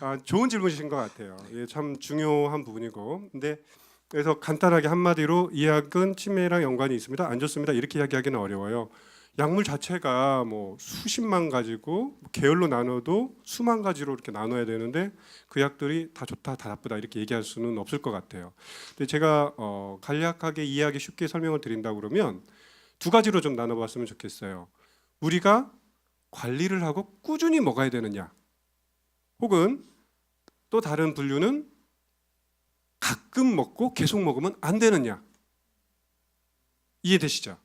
아, 좋은 질문이신 것 같아요. 이게 참 중요한 부분이고, 근데 그래서 간단하게 한마디로 이 약은 치매랑 연관이 있습니다. 안 좋습니다. 이렇게 이야기하기는 어려워요. 약물 자체가 뭐 수십만 가지고 계열로 나눠도 수만 가지로 이렇게 나눠야 되는데 그 약들이 다 좋다, 다 나쁘다 이렇게 얘기할 수는 없을 것 같아요. 근데 제가 어, 간략하게 이해하기 쉽게 설명을 드린다 그러면 두 가지로 좀 나눠봤으면 좋겠어요. 우리가 관리를 하고 꾸준히 먹어야 되는 약, 혹은 또 다른 분류는 가끔 먹고 계속 먹으면 안 약. 이해되시죠?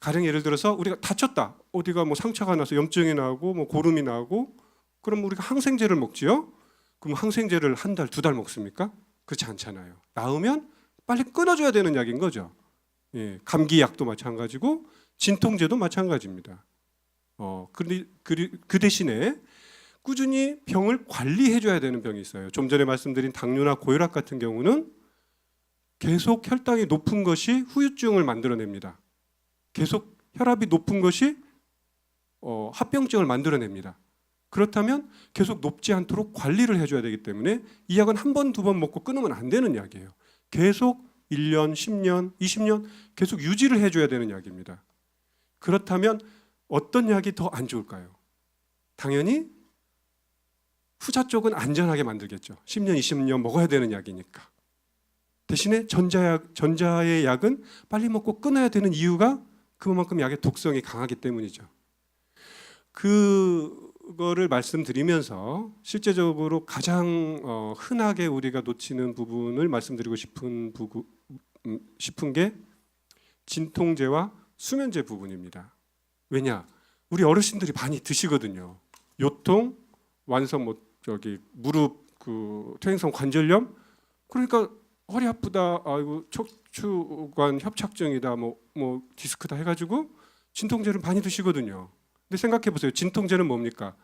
가령 예를 들어서 우리가 다쳤다. 어디가 뭐 상처가 나서 염증이 나고 뭐 고름이 나고 그럼 우리가 항생제를 먹지요? 그럼 항생제를 한 달, 두 달 먹습니까? 그렇지 않잖아요. 나으면 빨리 끊어줘야 되는 약인 거죠. 예, 감기약도 마찬가지고 진통제도 마찬가지입니다. 어, 그, 그, 그 대신에 꾸준히 병을 관리해줘야 되는 병이 있어요. 좀 전에 말씀드린 당뇨나 고혈압 같은 경우는 계속 혈당이 높은 것이 후유증을 만들어냅니다. 계속 혈압이 높은 것이 어, 합병증을 만들어냅니다. 그렇다면 계속 높지 않도록 관리를 해줘야 되기 때문에 이 약은 한 번, 두 번 먹고 끊으면 안 되는 약이에요. 계속 1년, 10년, 20년 계속 유지를 해줘야 되는 약입니다. 그렇다면 어떤 약이 더 안 좋을까요? 당연히 후자 쪽은 안전하게 만들겠죠. 10년, 20년 먹어야 되는 약이니까. 대신에 전자약, 전자의 약은 빨리 먹고 끊어야 되는 이유가 그만큼 약의 독성이 강하기 때문이죠. 그거를 말씀드리면서 실제적으로 가장 어, 흔하게 우리가 놓치는 부분을 말씀드리고 싶은 부구, 음, 싶은 게 진통제와 수면제 부분입니다. 왜냐? 우리 어르신들이 많이 드시거든요. 요통, 완성 뭐 저기 무릎 그 퇴행성 관절염 그러니까 허리 아프다 아이고 척추관 협착증이다 뭐뭐 디스크다 해가지고 진통제를 많이 드시거든요. 근데 생각해 보세요. 진통제는 뭡니까?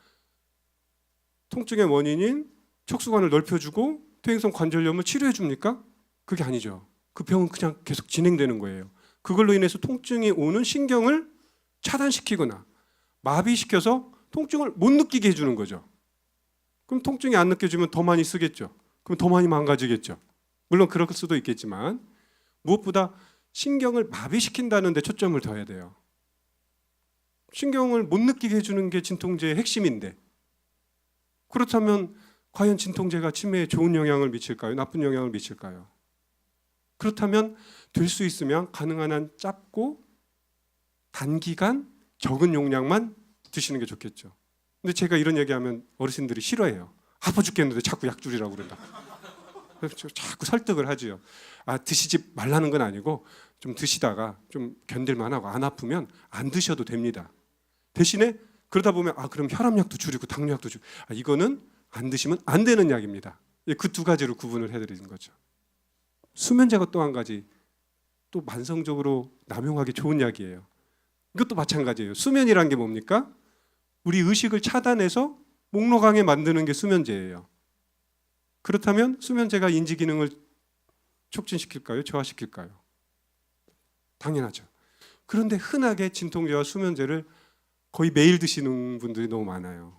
통증의 원인인 척수관을 넓혀주고 퇴행성 관절염을 치료해 줍니까? 그게 아니죠. 그 병은 그냥 계속 진행되는 거예요. 그걸로 인해서 통증이 오는 신경을 차단시키거나 마비시켜서 통증을 못 느끼게 해주는 거죠. 그럼 통증이 안 느껴지면 더 많이 쓰겠죠. 그럼 더 많이 망가지겠죠. 물론 그럴 수도 있겠지만 무엇보다 신경을 마비시킨다는 데 초점을 둬야 돼요. 신경을 못 느끼게 해주는 게 진통제의 핵심인데 그렇다면 과연 진통제가 치매에 좋은 영향을 미칠까요? 나쁜 영향을 미칠까요? 그렇다면 될 수 있으면 가능한 한 짧고 단기간 적은 용량만 드시는 게 좋겠죠. 근데 제가 이런 얘기하면 어르신들이 싫어해요. 아파 죽겠는데 자꾸 약 줄이라고 그런다. 자꾸 설득을 하지요. 아 드시지 말라는 건 아니고 좀 드시다가 좀 견딜만하고 안 아프면 안 드셔도 됩니다. 대신에 그러다 보면 아 그럼 혈압약도 줄이고 당뇨약도 줄이고 아, 이거는 안 드시면 안 되는 약입니다. 그 두 가지로 구분을 해드리는 거죠. 수면제가 또 한 가지 또 만성적으로 남용하기 좋은 약이에요. 이것도 마찬가지예요. 수면이란 게 뭡니까? 우리 의식을 차단해서 목록강에 만드는 게 수면제예요. 그렇다면 수면제가 인지 기능을 촉진시킬까요? 저하시킬까요? 당연하죠. 그런데 흔하게 진통제와 수면제를 거의 매일 드시는 분들이 너무 많아요.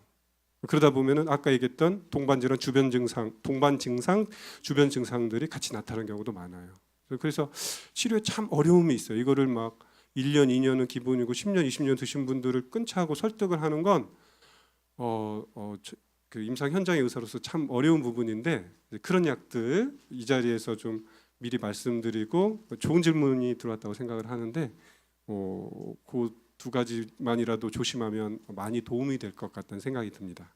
그러다 보면은 아까 얘기했던 동반 질환 주변 증상, 동반 증상, 주변 증상들이 같이 나타나는 경우도 많아요. 그래서 치료에 참 어려움이 있어요. 이거를 막 1년, 2년은 기본이고 10년, 20년 드신 분들을 끊자 하고 설득을 하는 건 어, 어, 저- 그 임상 현장의 의사로서 참 어려운 부분인데 그런 약들 이 자리에서 좀 미리 말씀드리고 좋은 질문이 들어왔다고 생각을 하는데 어, 그두 가지만이라도 조심하면 많이 도움이 될 것 같다는 생각이 듭니다.